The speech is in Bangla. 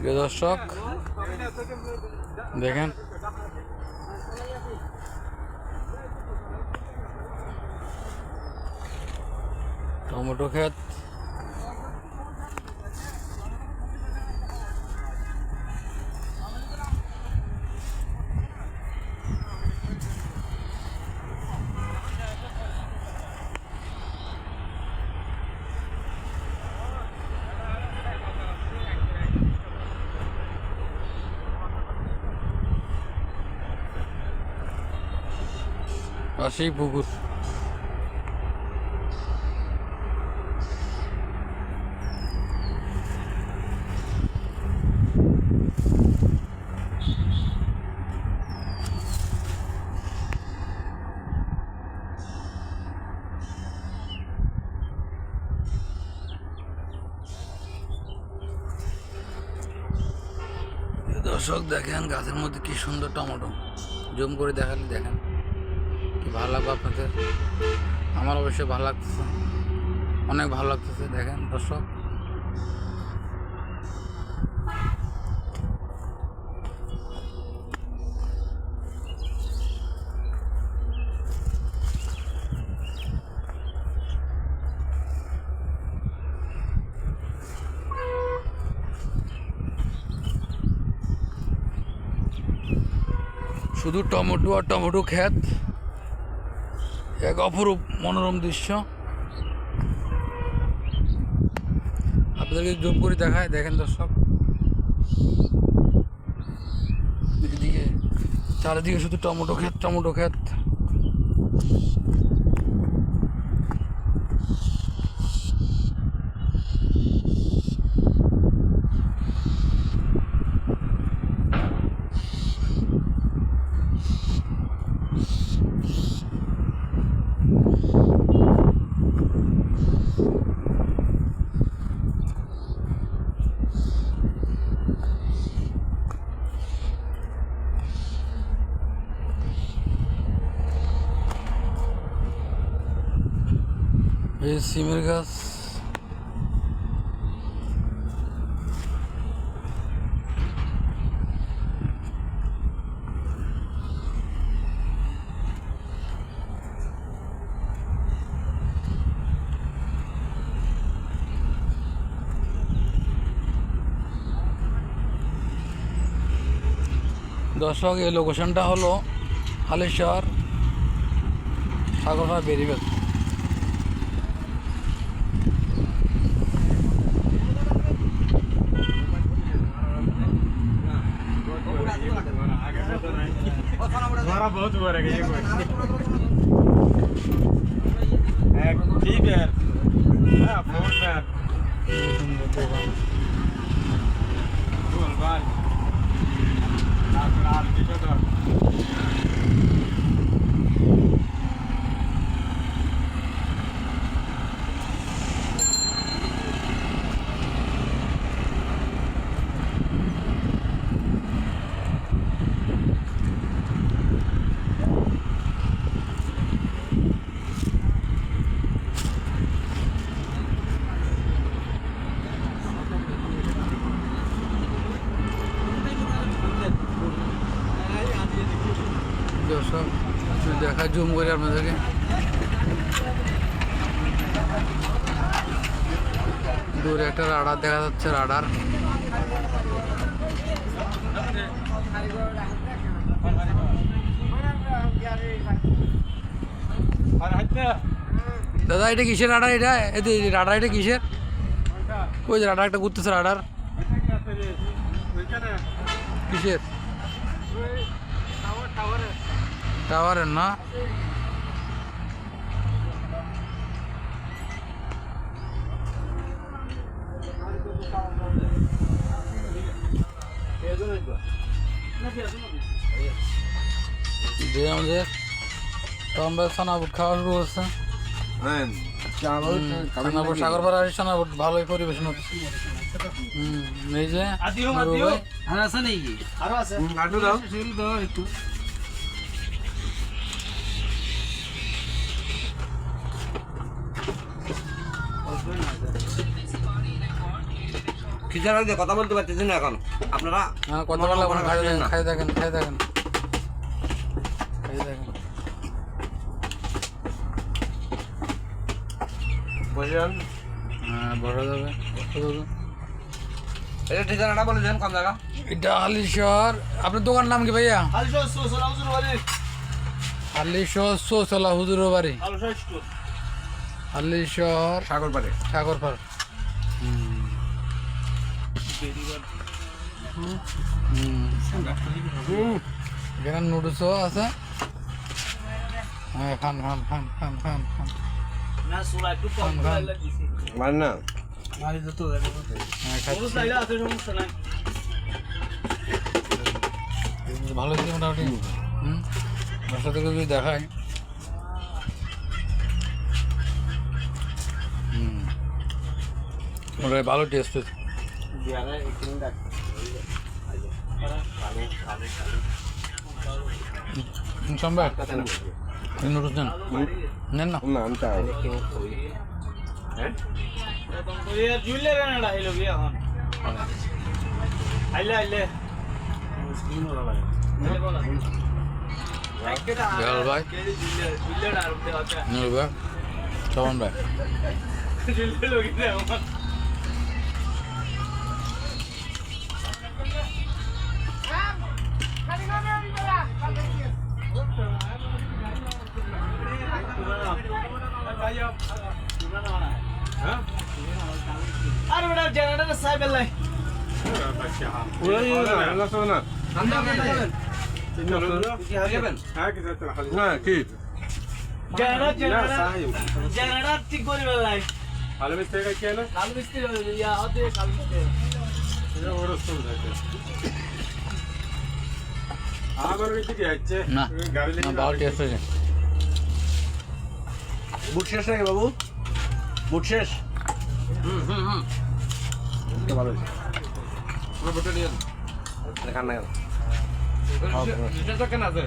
প্রিয় দর্শক দেখেন। টমেটো ক্ষেত। পাশেই পুকুর। দর্শক দেখেন গাছের মধ্যে কি সুন্দর টমেটো। জুম করে দেখালে দেখেন। ভালো লাগবে আপনাদের? আমার অবশ্যই ভালো লাগতেছে। অনেক ভালো লাগতেছে, দেখেন দর্শক। শুধু টমেটো আর টমেটো ক্ষেত এক অপরূপ মনোরম দৃশ্য। আপনাদেরকে জুম করে দেখায়, দেখেন দর্শক। চারিদিকে শুধু টমেটো ক্ষেত টমেটো ক্ষেত। এই সিমের গাছ। দর্শক এই লোকেশনটা হলো হালিশহর সাগরপাড়া বেরিবেল बहुत हुआ रहेगा ये कोई। ठीक है। यार फ़ोन में बोल बाल आप आप देखो तो জুম করি আপনাদেরকে দূরে একটা রাডার দেখা যাচ্ছে রাডার দাদা এটা কিসের রাডার এটা রাডার এটা কিসের ওই রাডার একটা ঘুরতেছে রাডার কিসের টাওয়ারের না? যে আমাদের টম্বের সানাবুট খাওয়া শুরু হচ্ছে সানাবুট সাগরপাড়া আসি সানাবুট ভালোই পরিবেশন হচ্ছে। হুম এই যে। আর আছে নাকি? আরও আছে। দাও একটু। খিচার দিয়ে কথা বলতে পারতেছি না এখন? আপনারা হ্যাঁ ভালো খাই দেখেন। খাই দেখেন খাই দেখেন খাই দেখেন বসেন হ্যাঁ বড় যাবে এটা ঠিকানাটা বলে দেন কোন জায়গা? এটা হালিশহর। আপনার দোকান নাম কি ভাইয়া? সোসরা হুজুর বাড়ি। সোসলা স্টোর হালিশহর সাগর পাড়ে সাগরপাড় এখানে নুডলসও আছে। হ্যাঁ খান খান খান খান খান খান। মানে না। মারি যত হ্যাঁ ভালো ছিল মোটামুটি। হুম। যদি দেখাই। ওটা ভালো টেস্ট হয়েছে। সম্ভব নুডলস নেন। নেন না? না আমি চাই ভাই। নুর চমন ভাই। আরে বেটা জেনারেটর সাইবেল লাই না কি জেনারেটর জেনারেটর জেনারেটর ঠিক করে বেলাই কালো মিস্ত্রি ইয়া হতে কালো মিস্ত্রি না না ভালো টেস্ট হয়েছে বুট শেষ নাকি বাবু? বুট শেষ? ভালো হয়েছে। খান না কেন কেন আছে।